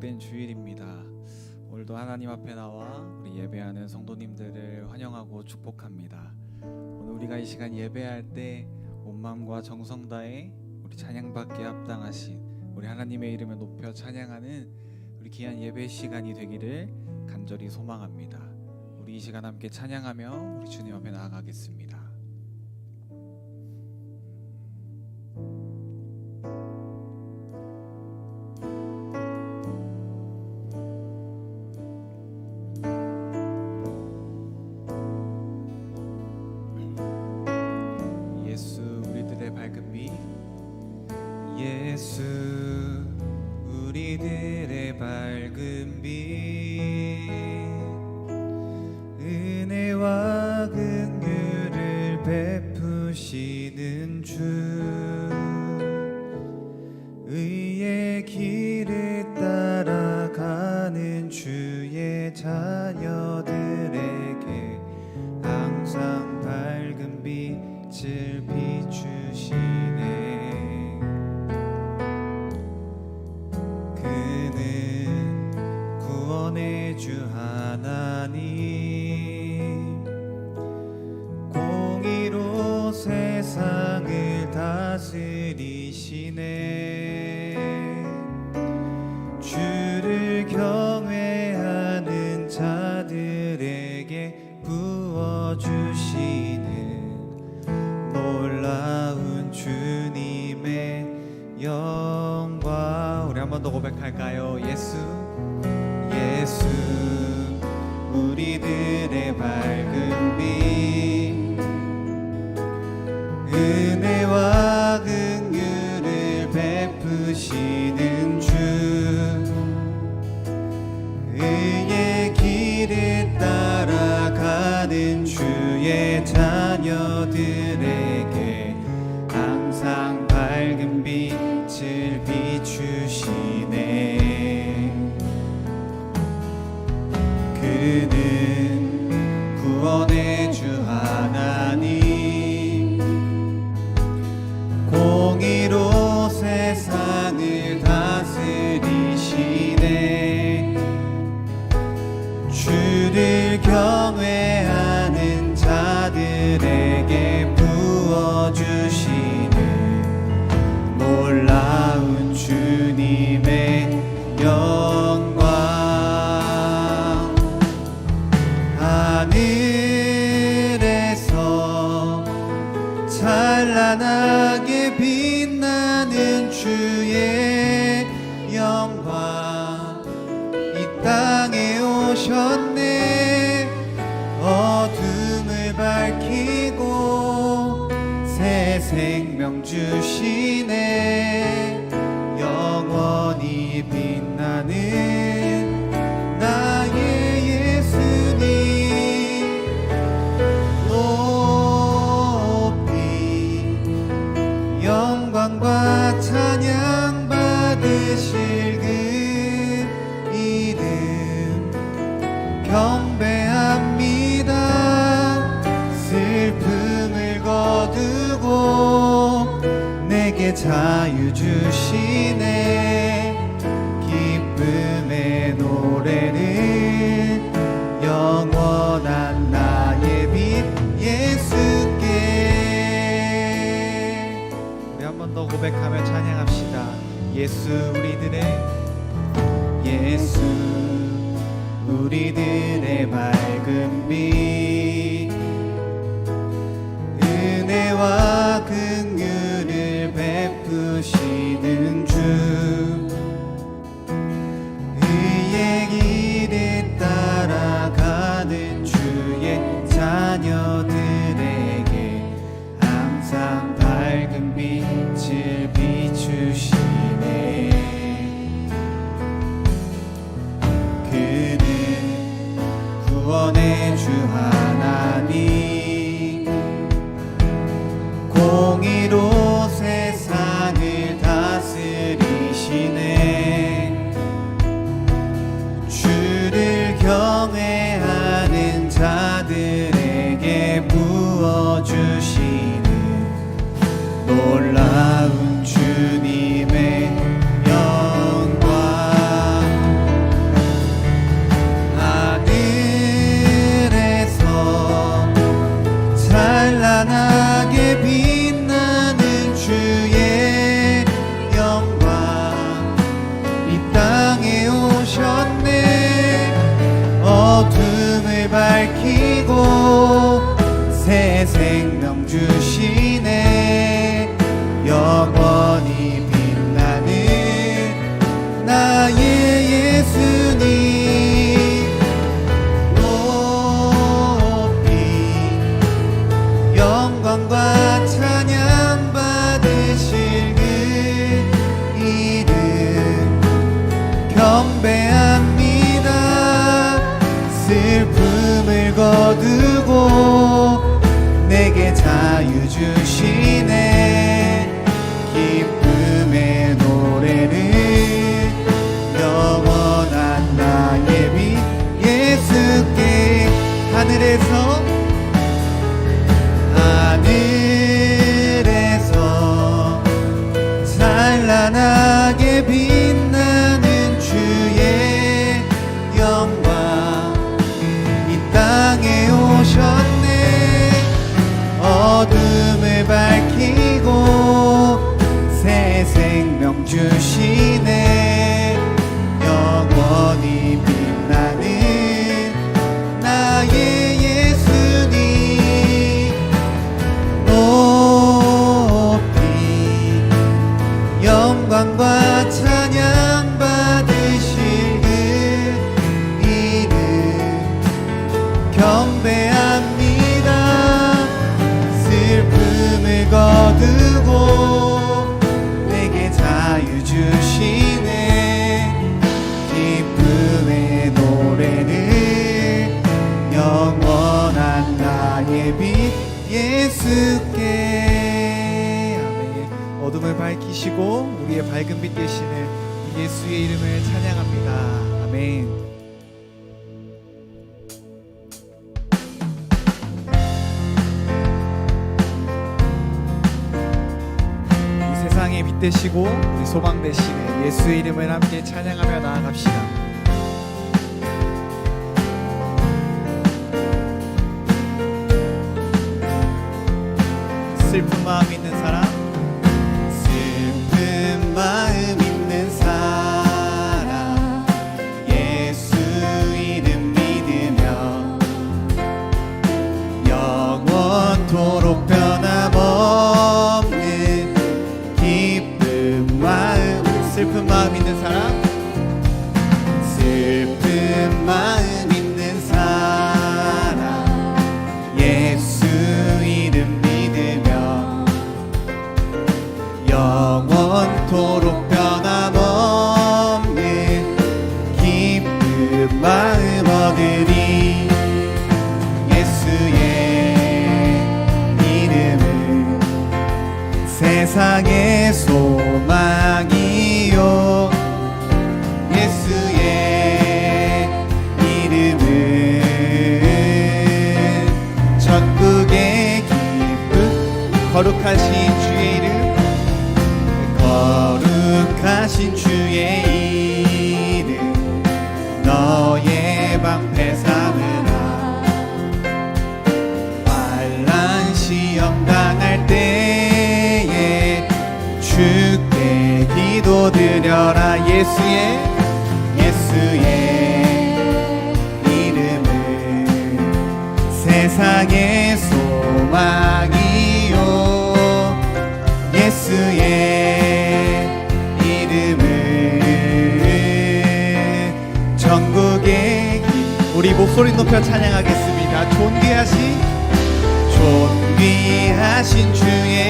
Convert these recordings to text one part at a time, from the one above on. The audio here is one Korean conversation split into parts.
복된 주일입니다. 오늘도 하나님 앞에 나와 우리 예배하는 성도님들을 환영하고 축복합니다. 오늘 우리가 이 시간 예배할 때 온 마음과 정성 다해 우리 찬양받기에 합당하신 우리 하나님의 이름을 높여 찬양하는 우리 귀한 예배 시간이 되기를 간절히 소망합니다. 우리 이 시간 함께 찬양하며 우리 주님 앞에 나아가겠습니다. 예수 우리들의 밝은 빛. 은혜와 긍휼을 베푸시는 주. 의의 길을 따라가는 주의 자녀들에게 항상 밝은 빛을 비추시 다스리시네. 주를 경외하는 자들에게 부어주시는 놀라운 주님의 영광. 우리 한 번 더 고백할까요? 예수 예수 우리들의 밝은 빛 주의 자녀들에게 항상 밝은 빛을 비추시네. 그는 구원의 주 하나님 공의로 세상을 다스리시네. 주를 경외 생명 주시네 자유 주시네. 기쁨의 노래를 영원한 나의 빛 예수께. 우리 한 번 더 고백하며 찬양합시다. 예수 우리들의 예수. 우리들의 밝 베푸시는 주 어둠을 밝히고 새 생명 주시고 비추시고 우리의 밝은 빛 되시는 예수의 이름을 찬양합니다. 아멘. 이 세상의 빛 되시고 우리 소망 되시는 예수의 이름을 함께 찬양하며 나아갑시다. 슬픈 마음 있는 세상의 소망이요. 예수의 이름은 천국의 기쁨 거룩하신 주 거드려라 예수의 예수의 이름을 세상의 소망이요. 예수의 이름을 전국의 우리 목소리 높여 찬양하겠습니다. 존귀하신 존귀하신 주의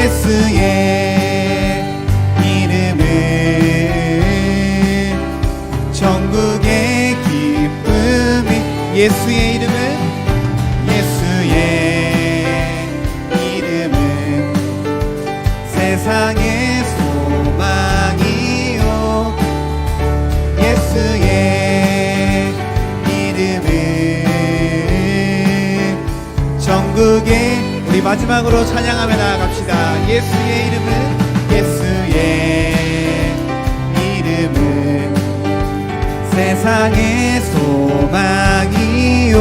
예수의 이름을 전국의 기쁨이 예수의 이름을 예수의 이름을 세상의 소망이요 예수의 이름을 전국의 우리 마지막으로 찬양하며 나아가 예수의 이름은 예수의 이름은 세상의 소망이요